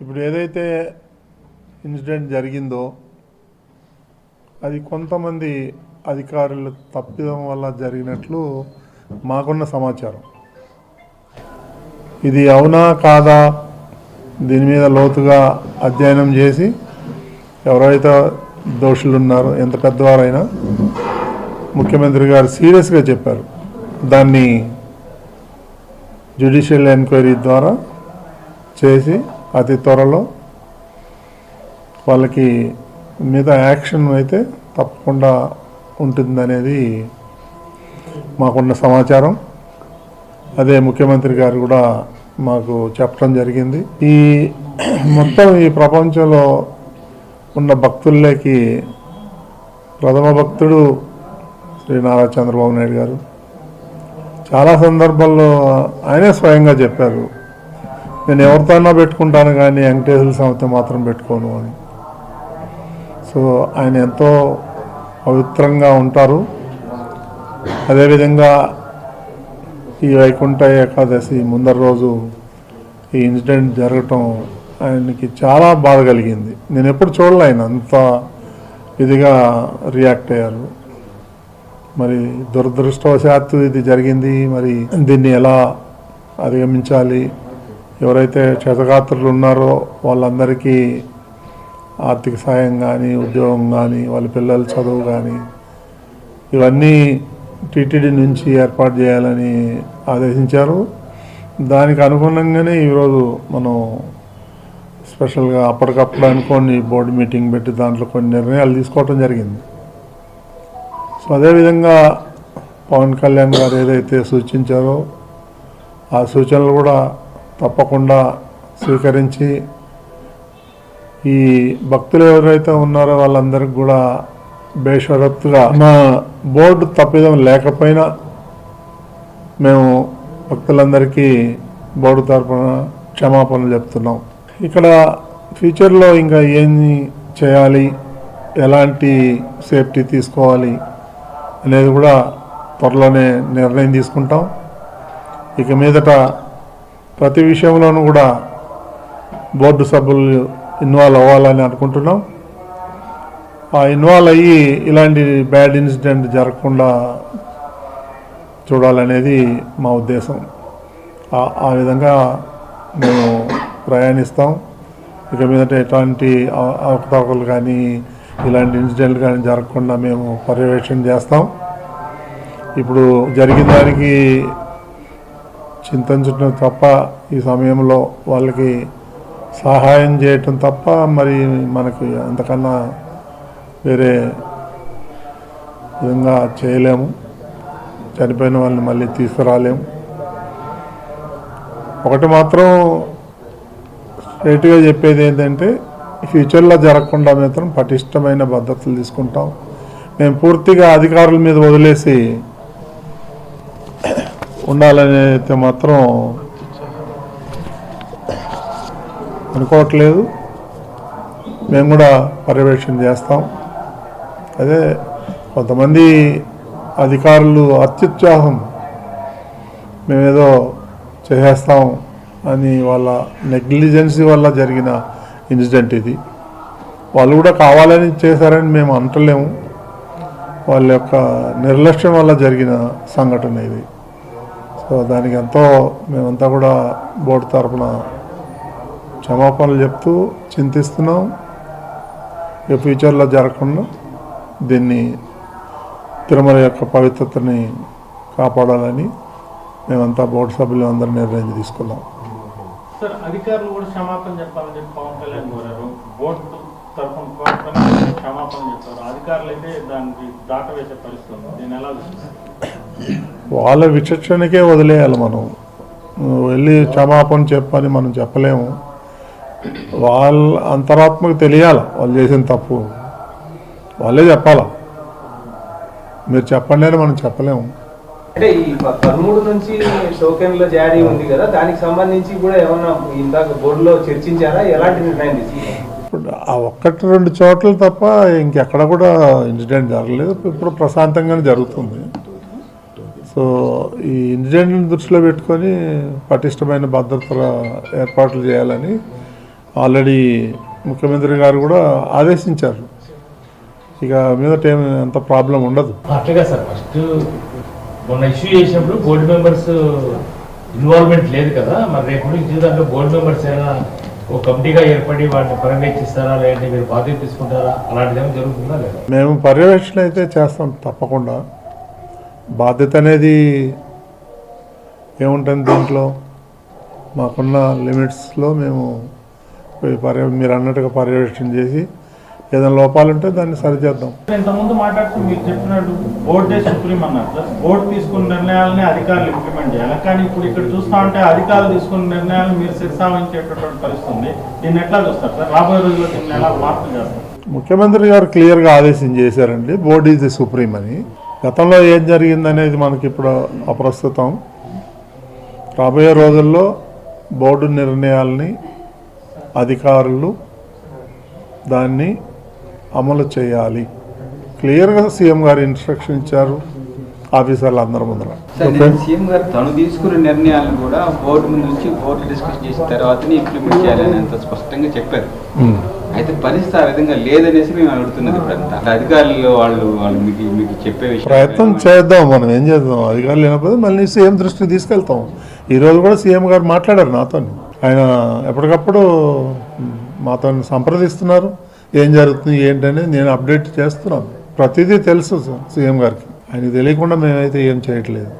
ఇప్పుడు ఏదైతే ఇన్సిడెంట్ జరిగిందో అది కొంతమంది అధికారులు తప్పిదం వల్ల జరిగినట్లు మాకున్న సమాచారం. ఇది అవునా కాదా దీని మీద లోతుగా అధ్యయనం చేసి ఎవరైతే దోషులు ఉన్నారో ఎంత పెద్దవారైనా ముఖ్యమంత్రి గారు సీరియస్గా చెప్పారు. దాన్ని జ్యుడిషియల్ ఎంక్వైరీ ద్వారా చేసి అతి త్వరలో వాళ్ళకి మీద యాక్షన్ అయితే తప్పకుండా ఉంటుందనేది మాకున్న సమాచారం. అదే ముఖ్యమంత్రి గారు కూడా మాకు చెప్పడం జరిగింది. ఈ మొత్తం ఈ ప్రపంచంలో ఉన్న భక్తుల్లోకి ప్రథమ భక్తుడు శ్రీ నారా చంద్రబాబు నాయుడు గారు. చాలా సందర్భాల్లో ఆయనే స్వయంగా చెప్పారు. నేను ఎవరితోనో పెట్టుకుంటాను కానీ వెంకటేశ్వర స్వామితో మాత్రం పెట్టుకోను అని. సో ఆయన ఎంతో పవిత్రంగా ఉంటారు. అదేవిధంగా ఈ వైకుంఠ ఏకాదశి ముందర రోజు ఈ ఇన్సిడెంట్ జరగటం ఆయనకి చాలా బాధ కలిగింది. నేను ఎప్పుడు చూడలే ఆయన అంత ఇదిగా రియాక్ట్ అయ్యారు. మరి దురదృష్టవశాత్తు ఇది జరిగింది. మరి దీన్ని ఎలా అధిగమించాలి? ఎవరైతే క్షతగాత్రులు ఉన్నారో వాళ్ళందరికీ ఆర్థిక సాయం కానీ ఉద్యోగం కానీ వాళ్ళ పిల్లల చదువు కానీ ఇవన్నీ టీటీడీ నుంచి ఏర్పాటు చేయాలని ఆదేశించారు. దానికి అనుగుణంగానే ఈరోజు మనం స్పెషల్గా అప్పటికప్పుడు అనుకోని బోర్డు మీటింగ్ పెట్టి దాంట్లో కొన్ని నిర్ణయాలు తీసుకోవడం జరిగింది. సో అదేవిధంగా పవన్ కళ్యాణ్ గారు ఏదైతే సూచించారో ఆ సూచనలు కూడా తప్పకుండా స్వీకరించి ఈ భక్తులు ఎవరైతే ఉన్నారో వాళ్ళందరికీ కూడా బేషరత్తుగా మా బోర్డు తప్పిదం లేకపోయినా మేము భక్తులందరికీ బోర్డు తరపున క్షమాపణలు చెప్తున్నాం. ఇక్కడ ఫ్యూచర్లో ఇంకా ఏమి చేయాలి? ఎలాంటి సేఫ్టీ తీసుకోవాలి? అనేది కూడా త్వరలోనే నిర్ణయం తీసుకుంటాం. ఇక మీదట ప్రతి విషయంలోనూ కూడా బోర్డు సభ్యులు ఇన్వాల్వ్ అవ్వాలని అనుకుంటున్నాం. ఆ ఇన్వాల్వ్ అయ్యి ఇలాంటి బ్యాడ్ ఇన్సిడెంట్ జరగకుండా చూడాలనేది మా ఉద్దేశం. ఆ- విధంగా మేము ప్రయాణిస్తాం. ఇక మీదట ఎటువంటి అవకతవకలు కానీ ఇలాంటి ఇన్సిడెంట్లు కానీ జరగకుండా మేము పర్యవేక్షణ చేస్తాం. ఇప్పుడు జరిగిన దానికి చింతించడం తప్ప ఈ సమయంలో వాళ్ళకి సహాయం చేయటం తప్ప మరి మనకి అంతకన్నా వేరే విధంగా చేయలేము. చనిపోయిన వాళ్ళని మళ్ళీ తీసుకురాలేము. ఒకటి మాత్రం స్ట్రేట్గా చెప్పేది ఏంటంటే ఫ్యూచర్లో జరగకుండా మాత్రం పటిష్టమైన భద్రతలు తీసుకుంటాం. మేము పూర్తిగా అధికారుల మీద వదిలేసి ఉండాలని అయితే మాత్రం అనుకోవట్లేదు. మేము కూడా పర్యవేక్షణ చేస్తాం. అదే కొంతమంది అధికారులు అత్యుత్సాహం మేమేదో చేసేస్తాం అని వాళ్ళ నెగ్లిజెన్సీ వల్ల జరిగిన ఇన్సిడెంట్ ఇది. వాళ్ళు కూడా కావాలని చేశారని మేము అంటలేము. వాళ్ళ యొక్క నిర్లక్ష్యం వల్ల జరిగిన సంఘటన ఇది. సో దానికి ఎంతో మేమంతా కూడా బోర్డు తరపున క్షమాపణలు చెప్తూ చింతిస్తున్నాం. ఇక ఫ్యూచర్లో జరగకుండా దీన్ని తిరుమల యొక్క పవిత్రతని కాపాడాలని మేమంతా బోర్డు సభ్యులు అందరూ నిర్ణయం తీసుకున్నాం. అధికారులు కూడా క్షమాపణ చెప్పాలని చెప్పి పవన్ కళ్యాణ్ కోరారు. బోర్డు తరఫున క్షమాపణ చెప్పారు. అధికారులు అయితే దానికి దాట వేసే పరిస్థితి దీన్ని ఎలా చూస్తాను వాళ్ళ విచక్షణకే వదిలేయాలి మనం. వెళ్ళి క్షమాపణ చెప్పని మనం చెప్పలేము. వాళ్ళ అంతరాత్మకు తెలియాలి వాళ్ళు చేసిన తప్పు. వాళ్ళే చెప్పాలా? మీరు చెప్పండి అని మనం చెప్పలేము. అంటే ఈ పదమూడు నుంచి టోకెన్ల జారీ ఉంది కదా దానికి సంబంధించి కూడా ఏమన్నా ఇందాక బోర్డులో చర్చించారా? ఎలాంటి నిర్ణయం ఇప్పుడు ఆ ఒక్కటి రెండు చోట్ల తప్ప ఇంకెక్కడ కూడా ఇన్సిడెంట్ జరగలేదు. ఇప్పుడు ప్రశాంతంగానే జరుగుతుంది. సో ఈ ఇన్సిడెంట్ని దృష్టిలో పెట్టుకొని పటిష్టమైన భద్రతల ఏర్పాట్లు చేయాలని ఆల్రెడీ ముఖ్యమంత్రి గారు కూడా ఆదేశించారు. ఇక మీదట ఏమి అంత ప్రాబ్లం ఉండదు. అట్లాగా సార్ ఫస్ట్ మొన్న ఇష్యూ చేసినప్పుడు బోర్డు మెంబర్స్ ఇన్వాల్వ్మెంట్ లేదు కదా మరి రేపు నుంచి దాంట్లో బోర్డు మెంబర్స్ ఏమైనా ఒక కమిటీగా ఏర్పడి వాటిని పర్యవేక్షిస్తారా లేదంటే మీరు బాధ్యత తీసుకుంటారా అలాంటిది ఏమైనా జరుగుతుందా లేదా? మేము పర్యవేక్షణ అయితే చేస్తాం తప్పకుండా. బాధ్యత అనేది ఏముంటుంది దీంట్లో? మాకున్న లిమిట్స్లో మేము పర్య మీరు అన్నట్టుగా పర్యవేక్షణ చేసి ఏదైనా లోపాలు ఉంటే దాన్ని సరిచేద్దాం ఇంతకుముందు మాట్లాడుతూ మీరు చెప్పినట్టు బోర్డే సుప్రీం అన్నారు సార్ బోర్డు తీసుకున్న నిర్ణయాలని అధికారులు ఇంప్లిమెంట్ చేయాలి. కానీ ఇప్పుడు ఇక్కడ చూస్తా ఉంటే అధికారులు తీసుకున్న నిర్ణయాలను మీరు శిరసావహించేటటువంటి పరిస్థితి ఉంది. దీన్ని ఎట్లా చూస్తారు సార్? రాబోయే రోజుల్లో దీన్ని ఎలా మార్పు చేస్తారు? ముఖ్యమంత్రి గారు క్లియర్గా ఆదేశం చేశారండి. బోర్డు ఈజ్ ది సుప్రీం అని. గతంలో ఏం జరిగిందనేది మనకి ఇప్పుడు అప్రస్తుతం. రాబోయే రోజుల్లో బోర్డు నిర్ణయాల్ని అధికారులు దాన్ని అమలు చేయాలి. క్లియర్గా సీఎం గారు ఇన్స్ట్రక్షన్ ఇచ్చారు. ఆఫీసర్లు అందరి ముందర. సార్ నేను సీఎం గారు తను తీసుకున్న నిర్ణయాలను కూడా బోర్డు నుంచి బోర్డు డిస్కస్ చేసిన తర్వాతనే ఇంప్లిమెంట్ చేయాలని అంత స్పష్టంగా చెప్పారు. అయితే పరిస్థితి ఆ విధంగా లేదనేసి మేము అడుగుతున్నది ఇప్పుడంతా అధికారులు వాళ్ళు వాళ్ళు మీకు మీకు చెప్పే విషయం ప్రయత్నం చేద్దాం మనం ఏం చేద్దాం? అధికారులు లేనప్పుడు మళ్ళీ సీఎం దృష్టికి తీసుకెళ్తాం. ఈరోజు కూడా సీఎం గారు మాట్లాడారు నాతో ఆయన ఎప్పటికప్పుడు మాతో సంప్రదిస్తున్నారు. ఏం జరుగుతుంది ఏంటనేది నేను అప్డేట్ చేస్తున్నాను. ప్రతిదీ తెలుసు సీఎం గారికి. ఆయనకి తెలియకుండా మేమైతే ఏం చేయట్లేదు.